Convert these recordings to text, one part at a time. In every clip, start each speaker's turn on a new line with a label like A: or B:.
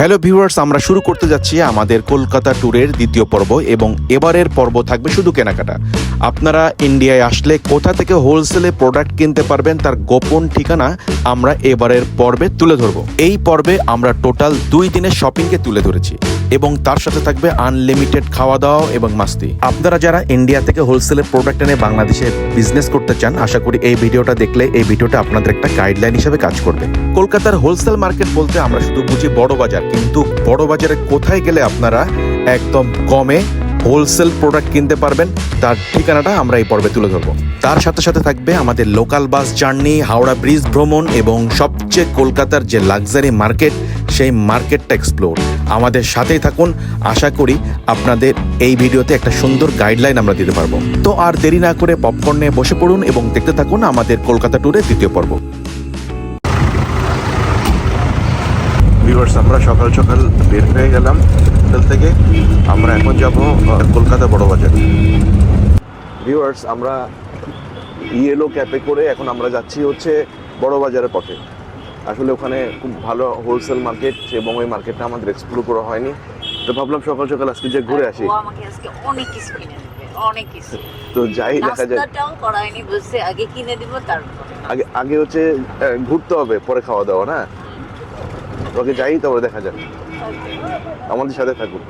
A: Hello viewers আমরা শুরু করতে যাচ্ছি আমাদের কলকাতা ট্যুরের দ্বিতীয় পর্ব এবং এবারের পর্ব থাকবে শুধু কেনাকাটা। আপনারা ইন্ডিয়ায় আসলে কোথা থেকে হোলসেলে প্রোডাক্ট কিনতে পারবেন তার গোপন ঠিকানা আমরা এবারের পর্বে তুলে ধরবো। এই পর্বে আমরা টোটাল দুই দিনের শপিংকে তুলে ধরেছি এবং তার সাথে থাকবে আনলিমিটেড খাওয়া দাওয়া এবং মাস্তি। আপনারা যারা ইন্ডিয়া থেকে হোলসেলের প্রোডাক্ট এনে বাংলাদেশে বিজনেস করতে চান, আশা করি এই ভিডিওটা দেখলে এই ভিডিওটা আপনাদের একটা গাইডলাইন হিসেবে কাজ করবে। কলকাতার হোলসেল মার্কেট বলতে আমরা শুধু বুঝি বড় বাজার, কিন্তু বড় বাজারে কোথায় গেলে আপনারা একদম কমে হোলসেল প্রোডাক্ট কিনতে পারবেন, তার ঠিকানাটা আমরা এই পর্বে তুলে ধরবো। তার সাথে সাথে থাকবে আমাদের local bus journey, Howrah bridge ভ্রমণ এবং সবচেয়ে কলকাতার যে লাক্সারি মার্কেট, সেই মার্কেটটা এক্সপ্লোর আমাদের সাথেই থাকুন, আশা করি আপনাদের এই ভিডিওতে একটা সুন্দর গাইডলাইন আমরা দিতে পারব। তো আর দেরি না করে পপকর্ন বসে পড়ুন এবং দেখতে থাকুন আমাদের কলকাতা ট্যুরের দ্বিতীয় পর্ব। ভিউয়ার্স আমরা সকাল সকাল বের হয়ে গেলাম হোটেল থেকে। আমরা এখন যাব কলকাতা বড় বাজার। ভিউয়ার্স আমরা ইয়েলো ক্যাপে করে এখন আমরা যাচ্ছি হচ্ছে বড় বাজারের পথে। আসলে ওখানে খুব ভালো হোলসেল মার্কেট এবং ওই মার্কেটটা আমাদের এক্সপ্লোর করা হয়নি। তো ভাবলাম সকাল সকাল আজকে যে ঘুরে আসি।
B: ও আমাকে আজকে অনেক কিছু অনেক কিছু।
A: তো যাই দেখা যায়
B: করায়নি বলছে আগে কিনে দিব তারপর
A: আগে আগে হচ্ছে ঘুরতে হবে পরে খাওয়া দাওয়া না? ওকে যাই, তারপরে দেখা যাক। আমাদের সাথে থাকুন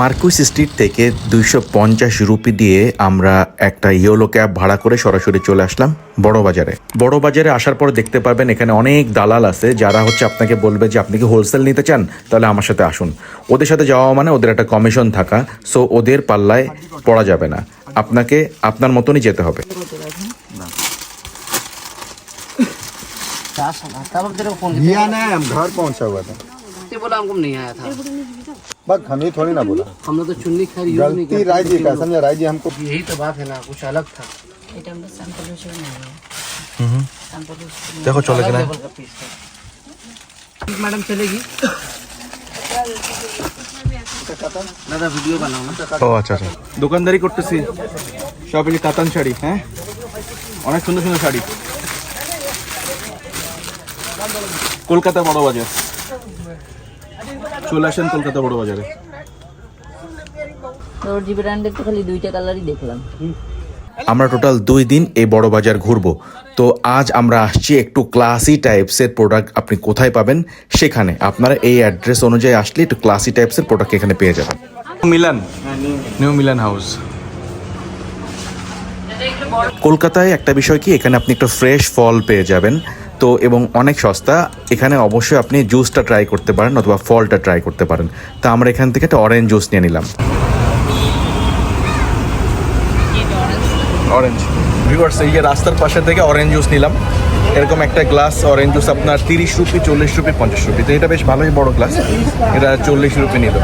A: মার্কুইস স্ট্রিট থেকে দুইশো পঞ্চাশ রুপি দিয়ে আমরা একটা ইয়েলো ক্যাব ভাড়া করে সরাসরি চলে আসলাম বড় বাজারে বড় বাজারে আসার পর দেখতে পাবেন এখানে অনেক দালাল আছে, যারা হচ্ছে আপনাকে বলবে যে আপনি কি হোলসেল নিতে চান? তাহলে আমার সাথে আসুন। ওদের সাথে যাওয়া মানে ওদের একটা কমিশন থাকা সো ওদের পাল্লায় পড়া যাবে না। আপনাকে আপনার মতনই যেতে হবে।
C: तब तेरे को फोन
D: दिया ना हम घर पहुंचा हुआ था
C: किया बोला हमको नहीं आया था
D: बस हम ही थोड़ी ना बोला
C: हमने तो चुन्नी खैर यूज नहीं
D: गलती राय जी का समझा राय जी हमको
C: किया यही तो बात है ना कुछ अलग था
B: এটা আমরা স্যাম্পল হিসেবে নেব স্যাম্পল হিসেবে
A: দেখো চলে কিনা
C: लेवल का पीस था मैडम चलेगी दादा वीडियो बनाओ ना
A: ও আচ্ছা আচ্ছা
E: দোকানদারি করতেছি সব এই যে কাতান শাড়ি হ্যাঁ অনেক সুন্দর সুন্দর শাড়ি কলকাতা বড় বাজার। চলে আসেন কলকাতা বড় বাজারে।
B: তোর জি তো খালি দুইটা কালারই দেখলাম।
A: আমরা টোটাল দুই দিন এই বড় বাজার ঘুরবো। তো আজ আমরা আসছি একটু ক্লাসি টাইপসের প্রোডাক্ট আপনি কোথায় পাবেন সেখানে। আপনারা এই অ্যাড্রেস অনুযায়ী আসলে একটু ক্লাসি টাইপসের প্রোডাক্ট এখানে পেয়ে যাবেন।
E: মিলান। New Milan house.
A: কলকাতায় একটা বিষয় কি এখানে আপনি একটু ফ্রেশ ফল পেয়ে যাবেন। তো এবং অনেক সস্তা, এখানে অবশ্যই আপনি জুসটা ট্রাই করতে পারেন অথবা ফলটা ট্রাই করতে পারেন। তো আমরা এখান থেকে একটা অরেঞ্জ জুস নিয়ে নিলাম।
E: অরেঞ্জ ভিউয়ার্স এই যে রাস্তার পাশে থেকে অরেঞ্জ জুস নিলাম। এরকম একটা গ্লাস অরেঞ্জ জুস আপনার তিরিশ রুপি, চল্লিশ রুপি, পঞ্চাশ রুপি। তো এটা বেশ ভালোই বড় গ্লাস এটা চল্লিশ রুপি নিল।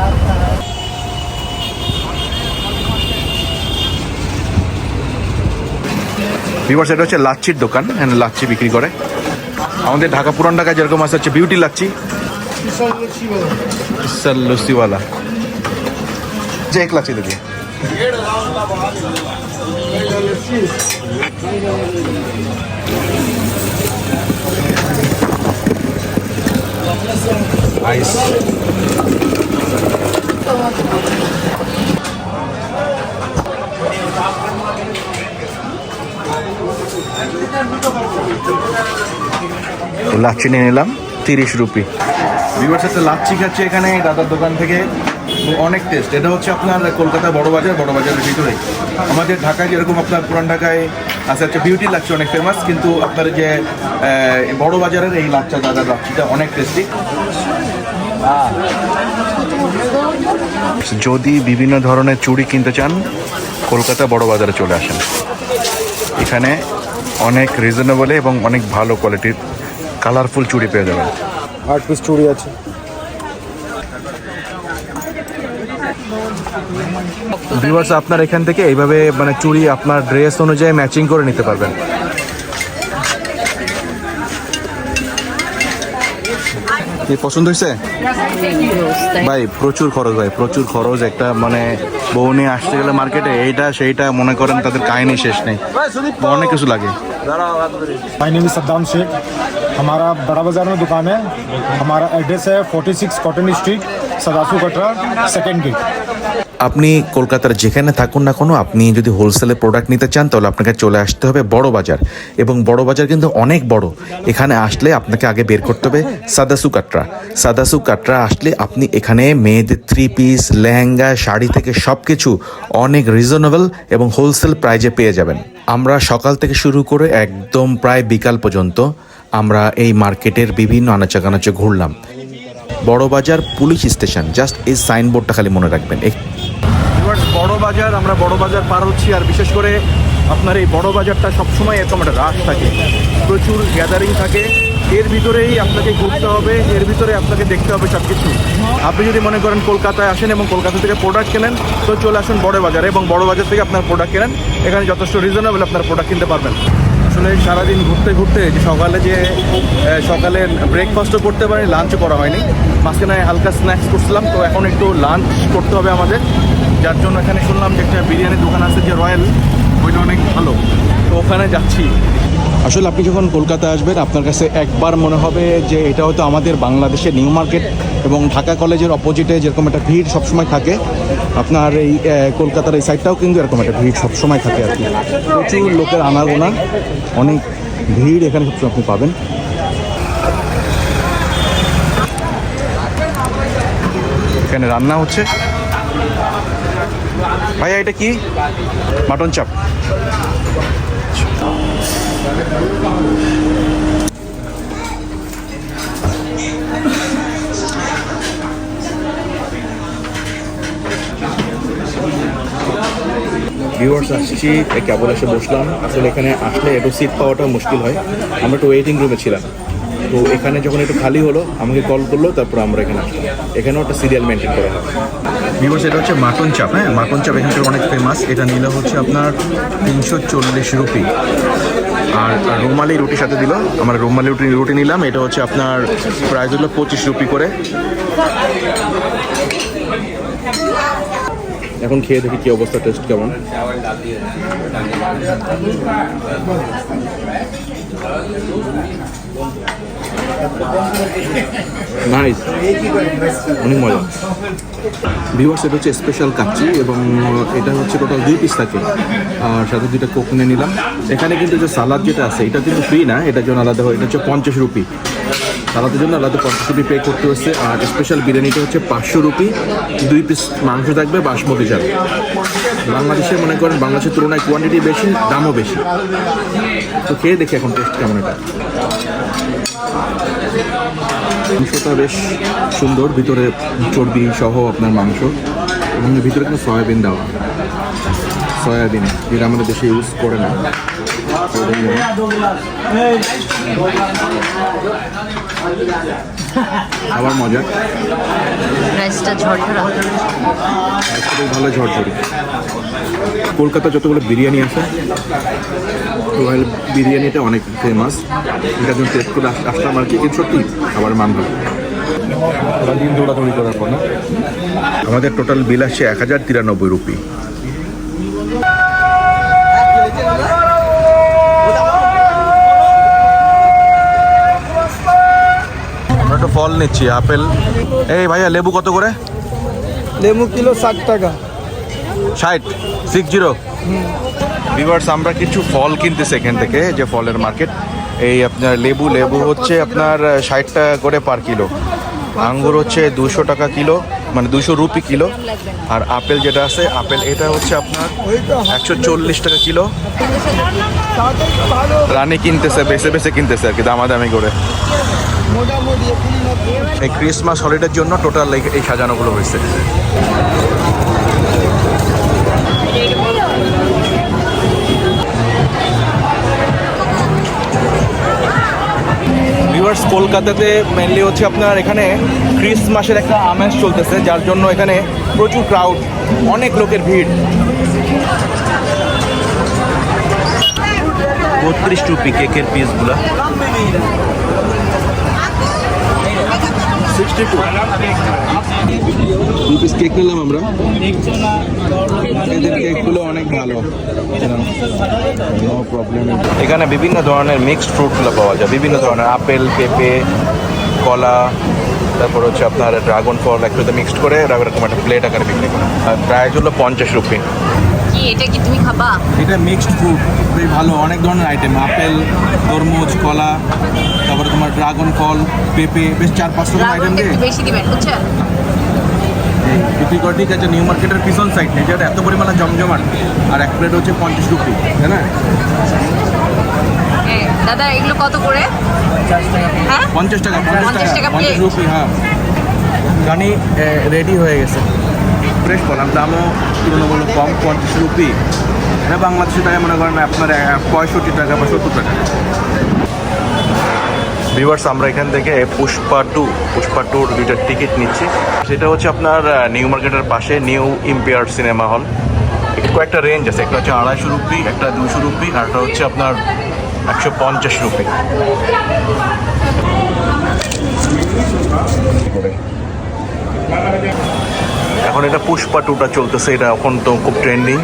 A: ভিভার্স এটা হচ্ছে লাচ্ছির দোকান লাচ্ছি বিক্রি করে। আমাদের ঢাকা পুরান ঢাকায় যেরকম আছে হচ্ছে বিউটি লাচ্ছি सर लस्सी वाला जे एक लाची दीजिए आइस লাচ্ছি নিয়ে নিলাম তিরিশ রুপি।
E: ভিউয়ার্স একটা লাচ্ছি খাচ্ছে এখানে দাদার দোকান থেকে অনেক টেস্ট এটা হচ্ছে আপনার কলকাতা বড় বাজার বড় বাজারের ভিতরেই। আমাদের ঢাকায় যেরকম আপনার পুরান ঢাকায় আছে হচ্ছে বিউটি লাচ্ছি অনেক ফেমাস কিন্তু আপনার যে বড় বাজারের এই লাচ্চা দাদার লাচ্ছিটা অনেক টেস্টি
A: যদি বিভিন্ন ধরনের চুড়ি কিনতে চান কলকাতা বড় বাজারে চলে আসেন। এখানে অনেক রিজনেবলে এবং অনেক ভালো কোয়ালিটির কালারফুল চুড়ি পেয়ে যাবেন।
D: আট পিস চুড়ি আছে।
A: ভিউয়ার্স আপনার এখান থেকে এইভাবে মানে চুড়ি আপনার ড্রেস অনুযায়ী ম্যাচিং করে নিতে পারবেন।
E: কি পছন্দ হয়েছে
A: ভাই প্রচুর খরচ ভাই প্রচুর খরচ একটা মানে বউ নিয়ে আসতে গেলে মার্কেটে এইটা সেইটা মনে করেন তাদের কাহিনী শেষ নেই অনেক কিছু লাগে
F: my name is Saddam Sheikh हमारा बड़ा बाजार में दुकान है हमारा एड्रेस है 46 cotton street Sadasukh Katra second gate
G: আপনি কলকাতার যেখানে থাকুন না কোনো, আপনি যদি হোলসেলে প্রোডাক্ট নিতে চান, তাহলে আপনাকে চলে আসতে হবে বড় বাজার। এবং বড় বাজার কিন্তু অনেক বড়। এখানে আসলে আপনাকে আগে বের করতে হবে সাদাসু কাটরা। সাদাসু কাটরা আসলে আপনি এখানে মেয়েদের থ্রি পিস লেহেঙ্গা, শাড়ি থেকে সব কিছু অনেক রিজনেবল এবং হোলসেল প্রাইজে পেয়ে যাবেন। আমরা সকাল থেকে শুরু করে একদম প্রায় বিকাল পর্যন্ত আমরা এই মার্কেটের বিভিন্ন আনাচে কানাচে ঘুরলাম। বড় বাজার পুলিশ স্টেশন। জাস্ট এই সাইনবোর্ডটা খালি মনে রাখবেন। এই
A: এবার বড় আমরা বড় বাজার পার হচ্ছি, আর বিশেষ করে আপনার এই বড় বাজারটা সবসময় এরকম একটা রাশ থাকে। প্রচুর গ্যাদারিং থাকে। এর ভিতরেই আপনাকে ঘুরতে হবে, এর ভিতরে আপনাকে দেখতে হবে সব কিছু আপনি যদি মনে করেন কলকাতায় আসেন এবং কলকাতা থেকে প্রোডাক্ট কেনেন, তো চলে আসুন বড় বাজারে এবং বড় বাজার থেকে আপনার প্রোডাক্ট কেনেন। এখানে যথেষ্ট রিজনেবল আপনার প্রোডাক্ট কিনতে পারবেন। আসলে সারাদিন ঘুরতে ঘুরতে যে সকালে যে সকালে ব্রেকফাস্টও করতে পারি লাঞ্চও করা হয়নি। মাঝখানে হালকা স্ন্যাক্স করছিলাম, তো এখন একটু লাঞ্চ করতে হবে আমাদের। যার জন্য এখানে শুনলাম যে একটা বিরিয়ানির দোকান আছে যে রয়্যাল, ওইটা অনেক ভালো। তো ওখানে যাচ্ছি। আসলে আপনি যখন কলকাতায় আসবেন, আপনার কাছে একবার মনে হবে যে এটা হয়তো আমাদের বাংলাদেশের নিউ মার্কেট এবং ঢাকা কলেজের অপোজিটে যেরকম একটা ভিড় সবসময় থাকে, আপনার এই কলকাতার এই সাইডটাও কিন্তু এরকম একটা ভিড় সবসময় থাকে আর কি। প্রচুর লোকের আনাগোনা, অনেক ভিড় এখানে সবসময় আপনি পাবেন। এখানে রান্না হচ্ছে। ভাইয়া, এটা কি? মাটন চাপ। ভিউয়ার্স আসছি কেবল এসে বসলাম। আসলে এখানে আসলে একটু সিট পাওয়াটা মুশকিল হয়। আমরা একটু ওয়েটিং রুমে ছিলাম। তো এখানে যখন একটু খালি হলো, আমাকে কল করল, তারপর আমরা এখানে আসলাম। এখানেও একটা সিরিয়াল মেনটেন করা হয়। ভিউয়ার্স এটা হচ্ছে মাটন চাপ হ্যাঁ? মাটন চাপ এখানকার অনেক ফেমাস এটা নিলে হচ্ছে আপনার তিনশো চল্লিশ রুপি আর রুমালি রুটির সাথে দিল। আমরা রুমালি রুটি রুটি নিলাম। এটা হচ্ছে আপনার প্রাইস হলো পঁচিশ রুপি করে। এখন খেয়ে দেখি কি অবস্থা টেস্ট কেমন? নাইস অনেক মজা। ভিউয়ার্স হচ্ছে স্পেশাল কাচ্চি এবং এটা হচ্ছে টোটাল দুই পিস থাকে আর সাথে দুইটা কোক নিয়ে নিলাম। এখানে কিন্তু যে সালাদ যেটা আছে, এটা কিন্তু ফ্রি না, এটার জন্য আলাদা হয়। এটা হচ্ছে পঞ্চাশ রুপি। সালাদের জন্য আলাদা পঞ্চাশ রুপি পে করতে হচ্ছে। আর স্পেশাল বিরিয়ানিটা হচ্ছে পাঁচশো রুপি। দুই পিস মাংস থাকবে, বাসমতি চাল। বাংলাদেশে মনে করেন, বাংলাদেশের তুলনায় কোয়ান্টিটি বেশি, দামও বেশি। তো খেয়ে দেখি এখন টেস্ট কেমন এটা। মাংসটা বেশ সুন্দর ভিতরে চর্বি সহ আপনার মাংস এবং ভিতরে কিন্তু সয়াবিন দেওয়া। সয়াবিন যেটা আমাদের দেশে ইউজ করে না। আবার মজা।
B: রাইসটা ঝরঝরা।
A: ভালো ঝরঝরি। কলকাতা যতগুলো বিরিয়ানি আছে রয়্যাল বিরিয়ানিটা অনেক ফেমাস এটা যখন টেস্ট করে আসলাম আর কি এর সত্যি আবার মান ভালো। দিন আমাদের টোটাল বিল আসছে এক হাজার তিরানব্বই রুপি। ফল নিচ্ছি আপেল। এই ভাইয়া লেবু কত করে?
C: লেবু কিলো ষাট টাকা।
A: ষাট সিক্স জিরো ভিভার্স আমরা কিছু ফল কিনতেছি এখান থেকে যে ফলের মার্কেট এই আপনার লেবু লেবু হচ্ছে আপনার ষাট টাকা করে পার কিলো আঙ্গুর হচ্ছে দুশো টাকা কিলো মানে দুশো রুপি কিলো আর আপেল যেটা আছে, আপেল এটা হচ্ছে আপনার একশো চল্লিশ টাকা কিলো রানী কিনতেছে, বেছে বেছে কিনতেছে আর কি, দামাদামি করে। এই ক্রিসমাস হলিডের জন্য টোটাল এই সাজানোগুলো হয়েছে। কলকাতাতে মেনলি হচ্ছে আপনার এখানে ক্রিসমাসের একটা আমেজ চলতেছে, যার জন্য এখানে প্রচুর ক্রাউড অনেক লোকের ভিড়। বত্রিশ টুপি কেকের পিসগুলো দু পিস কেক নিলাম আমরা। এদের কেকগুলো অনেক ভালো। নো প্রবলেম এখানে বিভিন্ন ধরনের মিক্সড ফ্রুটগুলো পাওয়া যায়। বিভিন্ন ধরনের আপেল পেঁপে কলা তারপর হচ্ছে আপনার ড্রাগন ফল একসাথে মিক্সড করে এরকম একটা প্লেট আকারে বিক্রি করে। আর প্রাইস হলো পঞ্চাশ রুপি।
B: কি এটা কি তুমি খাবা?
A: এটা মিক্সড ফ্রুট বেশ ভালো অনেক ধরনের আইটেম আপেল তরমুজ কলা তারপরে তোমার ড্রাগন ফল পেঁপে বেশ চার পাঁচ রকম আইটেম দিয়ে।
B: বেশি দিবেন বুঝছেন?
A: বিক্রি করে ঠিক আছে নিউ মার্কেটের পিছন সাইড যেটা এত পরিমাণে জমজমাট আর এক প্লেট হচ্ছে পঞ্চাশ রুপি তাই না?
B: দাদা এগুলো কত করে? হ্যাঁ?
A: পঞ্চাশ টাকা পঞ্চাশ
B: 50 টাকা
A: পঞ্চাশ। রুপি হ্যাঁ। গানি রেডি হয়ে গেছে। ফ্রেশ বললাম, দামও তুলনামূলক কম, পঞ্চাশ রুপি। হ্যাঁ বাংলাদেশে টাকা মনে করেন আপনার পঁয়ষট্টি টাকা বা সত্তর টাকা। ভিউয়ার্স আমরা এখান থেকে পুষ্পা টু, পুষ্পা টুর দুইটা টিকিট নিচ্ছি। সেটা হচ্ছে আপনার নিউ মার্কেটের পাশে নিউ ইম্পিয়ার সিনেমা হল কয়েকটা রেঞ্জ আছে, একটা হচ্ছে আড়াইশো রুপি, একটা দুশো রুপি, আর একটা হচ্ছে আপনার একশো পঞ্চাশ রুপি। এখন এটা পুষ্পা টুটা চলতেছে এটা এখন তো খুব ট্রেন্ডিং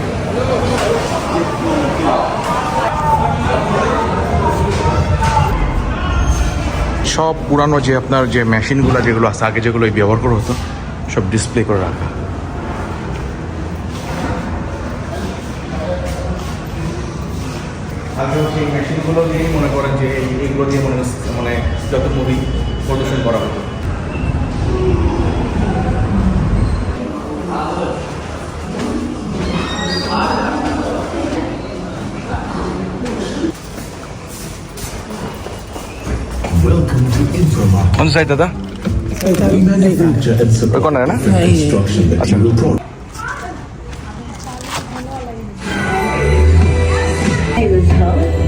A: সব পুরানো যে আপনার যে মেশিনগুলো যেগুলো আছে আগে যেগুলো ব্যবহার করা হতো সব ডিসপ্লে করে রাখা। মেশিনগুলো দিয়েই মনে করেন যে এই- এইগুলো দিয়ে মনে মানে যত মুভি প্রদর্শন করা হতো। কোন সাইড দাদা? কোনায় না? আচ্ছা।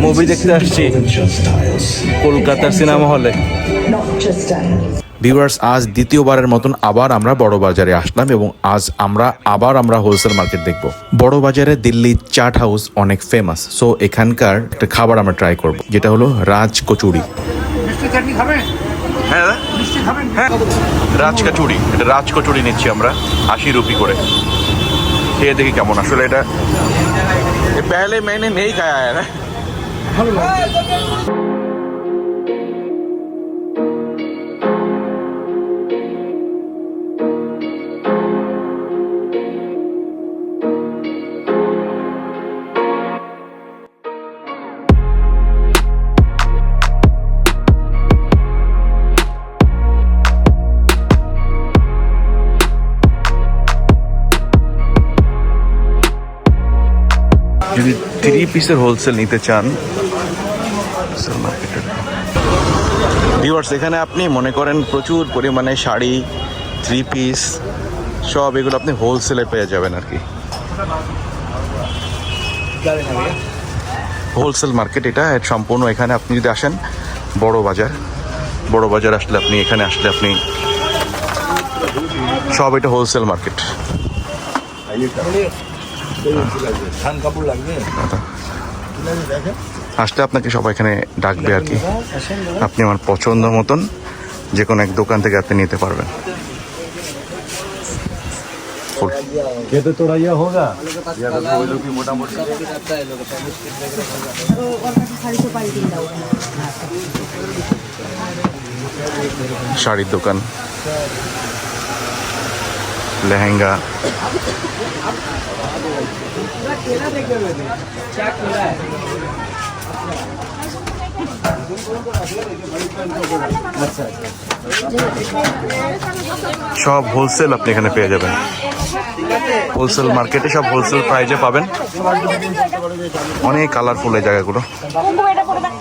A: মুভি দেখতে আসছি। কলকাতার সিনেমা হলে
C: ভিউয়ার্স আজ দ্বিতীয়বারের মতন আবার আমরা বড় বাজারে আসলাম এবং আজ আমরা আবার আমরা হোলসেল মার্কেট দেখব। বড় বাজারে দিল্লি চাট হাউস অনেক ফেমাস সো এখানকার একটা খাবার আমরা ট্রাই করব যেটা হলো রাজ কচুরি।
A: হ্যাঁ দাদা হ্যাঁ রাজ কচুরি এটা রাজ কচুরি নিচ্ছি আমরা আশি রুপি করে খেয়ে দেখি কেমন আসলে এটা ये पहले मैंने नहीं खाया है ना যদি থ্রি পিসের হোলসেল নিতে চান ভিউয়ার্স এখানে আপনি মনে করেন প্রচুর পরিমাণে শাড়ি থ্রি পিস সব এগুলো আপনি হোলসেলে পেয়ে যাবেন আর কি। হোলসেল মার্কেট এটা সম্পূর্ণ এখানে আপনি যদি আসেন, বড় বাজার বড় বাজার আসলে আপনি, এখানে আসলে আপনি সব এটা হোলসেল মার্কেট আসলে আপনাকে সবাই এখানে ডাকবে আর কি। আপনি আমার পছন্দ মতন যে কোনো এক দোকান থেকে আপনি নিতে পারবেন। শাড়ির দোকান। লেহেঙ্গা। সব হোলসেল আপনি এখানে পেয়ে যাবেন। হোলসেল মার্কেটে সব হোলসেল প্রাইজে পাবেন। অনেক কালারফুল এই জায়গাগুলো।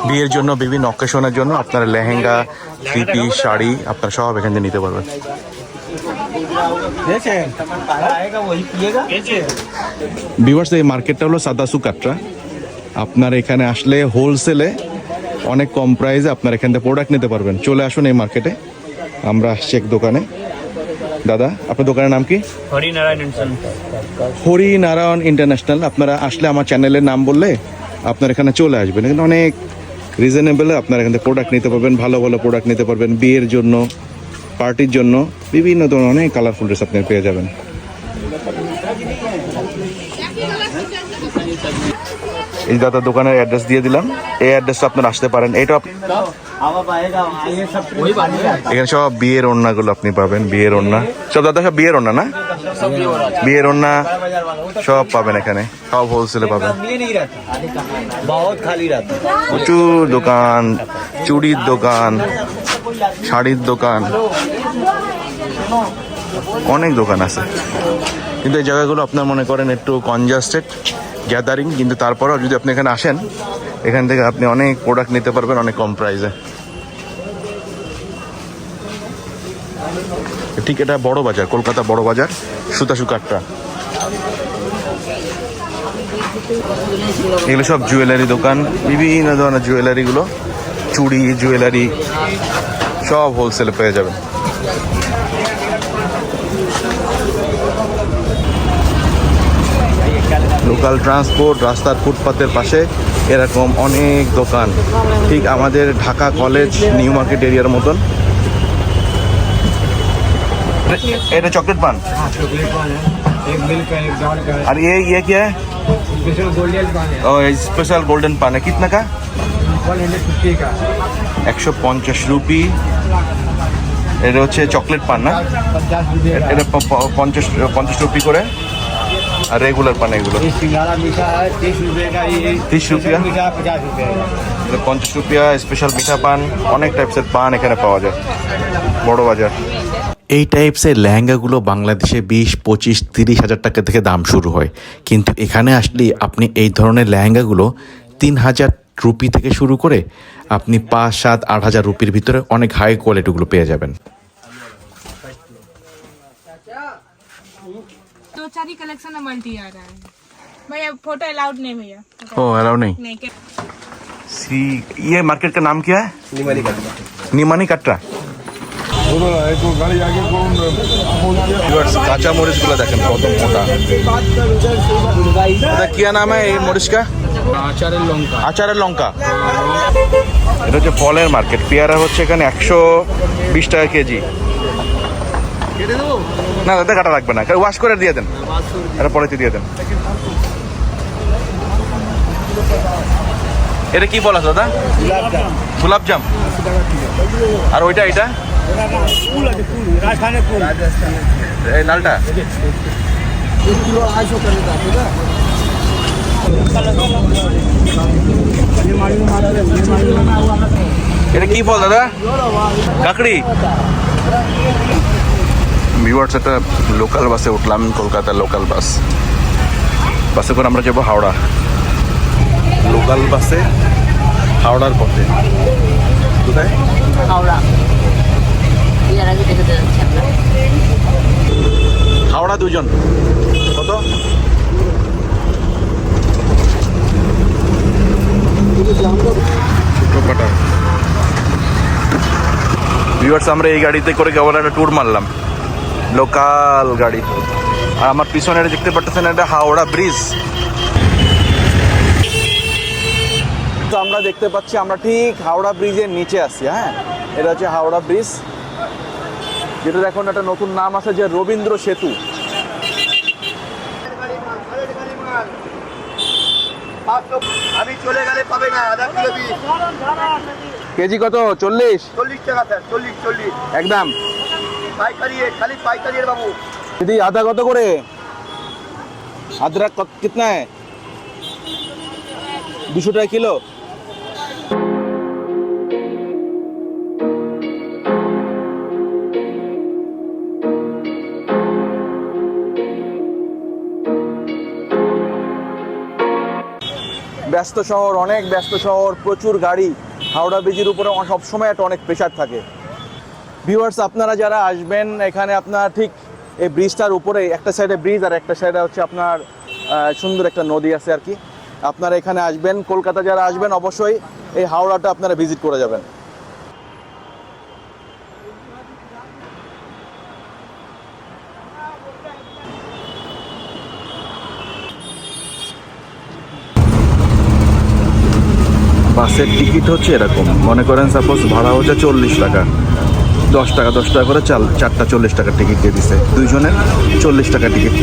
A: বিয়ের জন্য বিভিন্ন অকেশনের জন্য আপনার লেহেঙ্গা, থ্রি শাড়ি আপনার সব এখান থেকে নিতে পারবেন। বিভার্স এই মার্কেটটা হলো সাদাসু কাটরা আপনার এখানে আসলে হোলসেলে অনেক কম প্রাইসে আপনার এখান থেকে প্রোডাক্ট নিতে পারবেন। চলে আসুন এই মার্কেটে আমরা আসছি এক দোকানে। দাদা আপনার দোকানের নাম কি? হরিনারায়ণ ইন্টারন্যাশনাল আপনারা আসলে আমার চ্যানেলের নাম বললে আপনার এখানে চলে আসবেন। এখানে অনেক রিজনেবলে আপনার এখান থেকে প্রোডাক্ট নিতে পারবেন ভালো ভালো প্রোডাক্ট নিতে পারবেন বিয়ের জন্য। পার্টির জন্য বিভিন্ন ধরনের অনেক কালারফুল ড্রেস আপনি পেয়ে যাবেন। এই দাদা দোকানের অ্যাড্রেস দিয়ে দিলাম। এই অ্যাড্রেসটা আপনারা আসতে পারেন। এটা এখানে সব বিয়ের ওড়নাগুলো আপনি পাবেন, বিয়ের ওড়না। সব দাদা, সব বিয়ের ওড়না না? বিয়ের ওড়না সব পাবেন এখানে। সব হোলসেলে পাবেন। প্রচুর দোকান, চুড়ির দোকান শাড়ির দোকান। অনেক দোকান আছে। কিন্তু এই জায়গাগুলো আপনার মনে করেন একটু কনজাস্টেড গ্যাদারিং কিন্তু তারপরেও যদি আপনি এখানে আসেন, এখান থেকে আপনি অনেক প্রোডাক্ট নিতে পারবেন অনেক কম প্রাইসে ঠিক এটা বড় বাজার, কলকাতা বড় বাজার সুতাশু কাটরা এগুলো সব জুয়েলারি দোকান, বিভিন্ন ধরনের জুয়েলারিগুলো চুড়ি জুয়েলারি সব হোলসেলে পেয়ে যাবেন লোকাল ট্রান্সপোর্ট রাস্তার ফুটপাতের পাশে এরকম অনেক দোকান ঠিক আমাদের ঢাকা কলেজ নিউ মার্কেট এরিয়ার মতন এটা চকলেট পান
C: एक मिल का एक जॉन का
A: আর ये ये क्या है
C: स्पेशल गोल्डन पान है
A: ओ स्पेशल गोल्डन पान है कितना का
C: वन हंड्रेड फिफ्टी का
A: একশো পঞ্চাশ রুপি এটা হচ্ছে চকলেট পান না? এটা পঞ্চাশ পঞ্চাশ রুপি করে। আর রেগুলার পান এগুলো।
C: তিরিশ রুপিয়া
A: হ্যাঁ? পঞ্চাশ রুপিয়া স্পেশাল হ্যাঁ, মিঠা পান অনেক টাইপসের পান এখানে পাওয়া যায়। বড় বাজার।
H: এই টাইপসের লেহেঙ্গাগুলো বাংলাদেশে বিশ পঁচিশ তিরিশ হাজার টাকা থেকে দাম শুরু হয়। কিন্তু এখানে আসলে আপনি এই ধরনের লেহেঙ্গাগুলো তিন হাজার রুপি থেকে শুরু করে আপনি পাঁচ সাত আট হাজার রুপির ভিতরে অনেক হাই কোয়ালিটিগুলো পেয়ে যাবেন
I: दो चार ही कलेक्शन में मल्टी आ रहा है भैया फोटो अलाउड नहीं भैया
A: ओ अलाउ नहीं
I: नहीं के
A: सी ये मार्केट का नाम क्या है নিমানি কাটরা কাঁচা মরিচগুলো দেখেন কত মোটা এটা কি নাম है ये মরিচ का আচারের লঙ্কা। এটা হচ্ছে ফলের মার্কেট। পেয়ারা হচ্ছে এখানে একশো বিশ টাকা কেজি। না দাদা কাটা লাগবে না। ওয়াশ করে দিয়ে দেন। এটা পরে দিয়ে দেন। এটা কি বলা দাদা? গুলাবজাম আর ওইটা এটা লালটা? এটা কি ফল দাদা? কাকড়ি? ভিউয়ার্স একটা লোকাল বাসে উঠলাম কলকাতার লোকাল বাস বাসে করে আমরা যাব হাওড়া। লোকাল বাসে হাওড়ার পথে। কোথায়?
B: হাওড়া
A: দুজন। কত? ভিউয়ার্স আমরা এই গাড়িতে করে কেবল একটা ট্যুর মারলাম। লোকাল গাড়ি। আর আমার পিছনে দেখতে পাচ্ছেন এটা হাওড়া ব্রিজ তো আমরা দেখতে পাচ্ছি আমরা ঠিক হাওড়া ব্রিজের নিচে আছি হ্যাঁ? এটা হচ্ছে হাওড়া ব্রিজ যেটার এখন একটা নতুন নাম আছে যে রবীন্দ্র সেতু।
D: আমি চলে গেলে পাবে না আধা কিলো বিশ
A: কেজি কত চল্লিশ
D: চল্লিশ টাকা স্যার চল্লিশ চল্লিশ
A: একদম
D: পাইকারি রেট খালি পাইকারি রেট বাবু
A: দিদি আদা কত করে अदरक कत- कितना है দুশো টাকা কিলো ব্যস্ত শহর, অনেক ব্যস্ত শহর, প্রচুর গাড়ি। হাওড়া ব্রিজের উপরে সবসময় একটা অনেক প্রেশার থাকে। ভিউয়ার্স আপনারা যারা আসবেন, এখানে আপনার ঠিক এই ব্রিজটার উপরে, একটা সাইডে ব্রিজ আর একটা সাইডে হচ্ছে আপনার সুন্দর একটা নদী আছে আর কি। আপনারা এখানে আসবেন, কলকাতা যারা আসবেন, অবশ্যই এই হাওড়াটা আপনারা ভিজিট করে যাবেন। বাসের টিকিট হচ্ছে এরকম। মনে করেন সাপোজ ভাড়া হচ্ছে চল্লিশ টাকা।
J: দশ টাকা দশ টাকা করে চাল চারটা চল্লিশ টাকার টিকিট দিয়ে দিছে। দুইজনের চল্লিশ টাকা টিকিট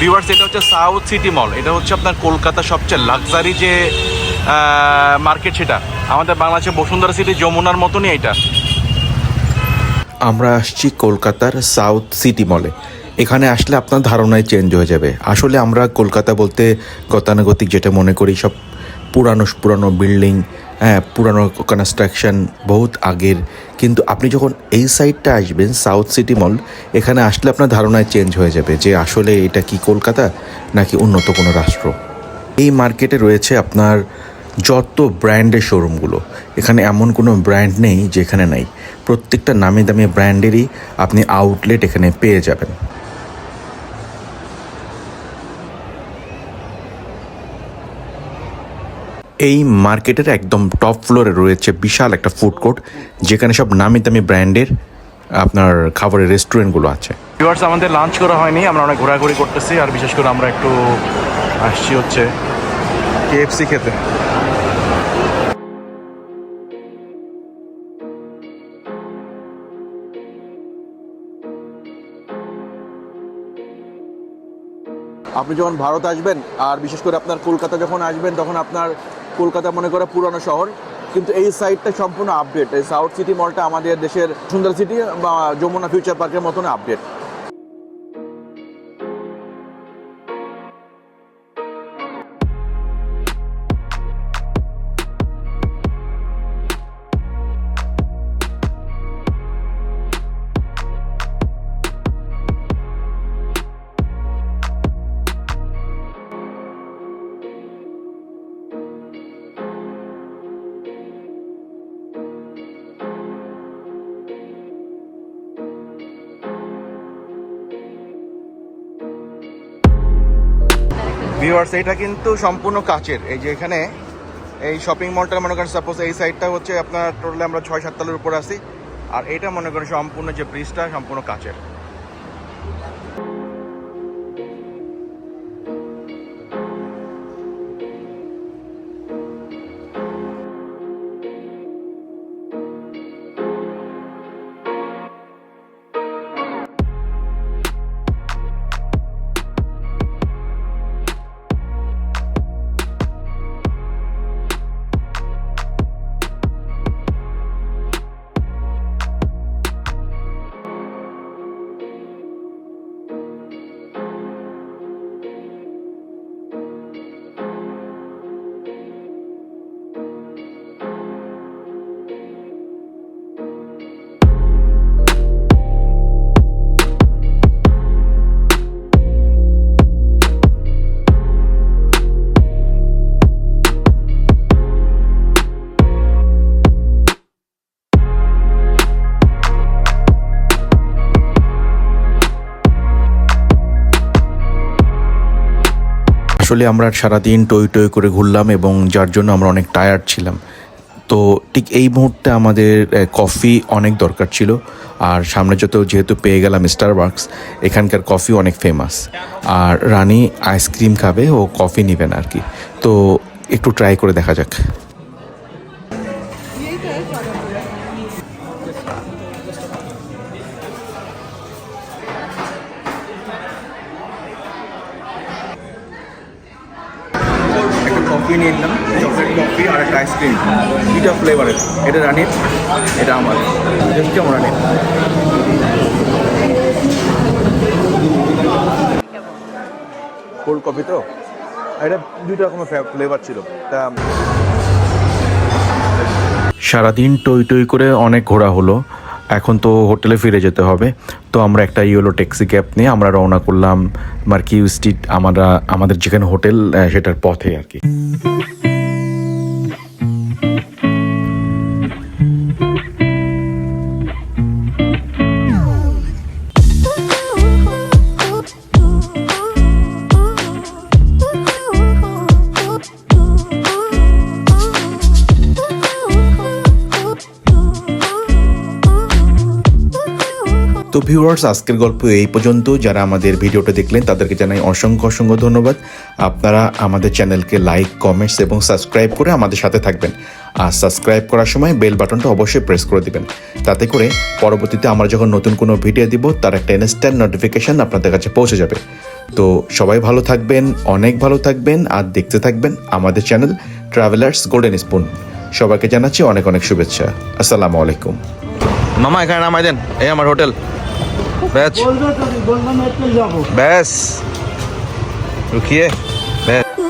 J: ভিউয়ার্স এটা হচ্ছে সাউথ সিটি মল এটা হচ্ছে আপনার কলকাতা সবচেয়ে লাক্সারি যে মার্কেট সেটা। আমাদের বাংলাদেশে বসুন্ধরা সিটি যমুনার মতনই এটা।
A: আমরা আসছি কলকাতার সাউথ সিটি মলে এখানে আসলে আপনার ধারণায় চেঞ্জ হয়ে যাবে। আসলে আমরা কলকাতা বলতে গতানুগতিক যেটা মনে করি, সব পুরানো পুরানো বিল্ডিং হ্যাঁ পুরানো কনস্ট্রাকশন বহুত আগের। কিন্তু আপনি যখন এই সাইডটা আসবেন সাউথ সিটি মল এখানে আসলে আপনার ধারণায় চেঞ্জ হয়ে যাবে যে আসলে এটা কি কলকাতা নাকি উন্নত কোনো রাষ্ট্র। এই মার্কেটে রয়েছে আপনার যত ব্র্যান্ডের শোরুমগুলো এখানে এমন কোনো ব্র্যান্ড নেই যেখানে নাই। প্রত্যেকটা নামি দামি ব্র্যান্ডেরই আপনি আউটলেট এখানে পেয়ে যাবেন। এই মার্কেটের একদম টপ ফ্লোরে রয়েছে বিশাল একটা ফুড কোর্ট যেখানে সব নামি দামি ব্র্যান্ডের আপনার খাবারের রেস্টুরেন্টগুলো আছে।
J: ভিউয়ার্স আমাদের লাঞ্চ করা হয়নি আমরা অনেক ঘোরাঘুরি করতেছি আর বিশেষ করে আমরা একটু আসছি হচ্ছে কেএফসি খেতে। আপনি যখন ভারত আসবেন আর বিশেষ করে আপনার কলকাতা যখন আসবেন তখন আপনার কলকাতা মনে করে পুরানো শহর, কিন্তু এই সাইডটা সম্পূর্ণ আপডেট এই সাউথ সিটি মলটা আমাদের দেশের সুন্দর সিটি বা যমুনা ফিউচার পার্কের মতন আপডেট ভিউয়ার্স এটা কিন্তু সম্পূর্ণ কাচের। এই যে এখানে, এই শপিং মলটা মনে করেন সাপোজ এই সাইডটা হচ্ছে আপনার টোটালি আমরা ছয় সাত তলের উপর আসি আর এটা মনে করেন সম্পূর্ণ যে ব্রিজটা সম্পূর্ণ কাচের।
A: আসলে আমরা সারাদিন টই টই করে ঘুরলাম এবং যার জন্য আমরা অনেক টায়ার্ড ছিলাম। তো ঠিক এই মুহূর্তে আমাদের কফি অনেক দরকার ছিল। আর সামনে যত যেহেতু পেয়ে গেলাম স্টার বার্কস এখানকার কফি অনেক ফেমাস আর রানী আইসক্রিম খাবে, ও কফি নেবে না আর কি। তো একটু ট্রাই করে দেখা যাক।
J: কোল্ড কফি তো? এটা দুইটা রকমের ফ্লেভার ছিল। তা
A: সারাদিন টই টই করে অনেক ঘোরা হলো। এখন তো হোটেলে ফিরে যেতে হবে। তো আমরা একটা ইয়েলো ট্যাক্সি ক্যাব নিয়ে আমরা রওনা করলাম মার্কিউ স্ট্রিট, আমরা আমাদের যেখানে হোটেল সেটার পথে আর কি। ভিউয়ার্স আজকের গল্প এই পর্যন্ত। যারা আমাদের ভিডিওটা দেখলেন, তাদেরকে জানাই অসংখ্য অসংখ্য ধন্যবাদ। আপনারা আমাদের চ্যানেলকে লাইক কমেন্টস এবং সাবস্ক্রাইব করে আমাদের সাথে থাকবেন। আর সাবস্ক্রাইব করার সময় বেল বাটনটা অবশ্যই প্রেস করে দিবেন। তাতে করে পরবর্তীতে আমরা যখন নতুন কোনো ভিডিও দিব, তার একটা ইনস্ট্যান্ট নোটিফিকেশন আপনাদের কাছে পৌঁছে যাবে। তো সবাই ভালো থাকবেন, অনেক ভালো থাকবেন, আর দেখতে থাকবেন আমাদের চ্যানেল ট্রাভেলার্স গোল্ডেন স্পুন সবাইকে জানাচ্ছি অনেক অনেক শুভেচ্ছা। আসসালামু আলাইকুম।
C: মামা, এখানে নামাই দেন। এই আমার হোটেল। ব্যাস। লুকিয়ে ব্যাস।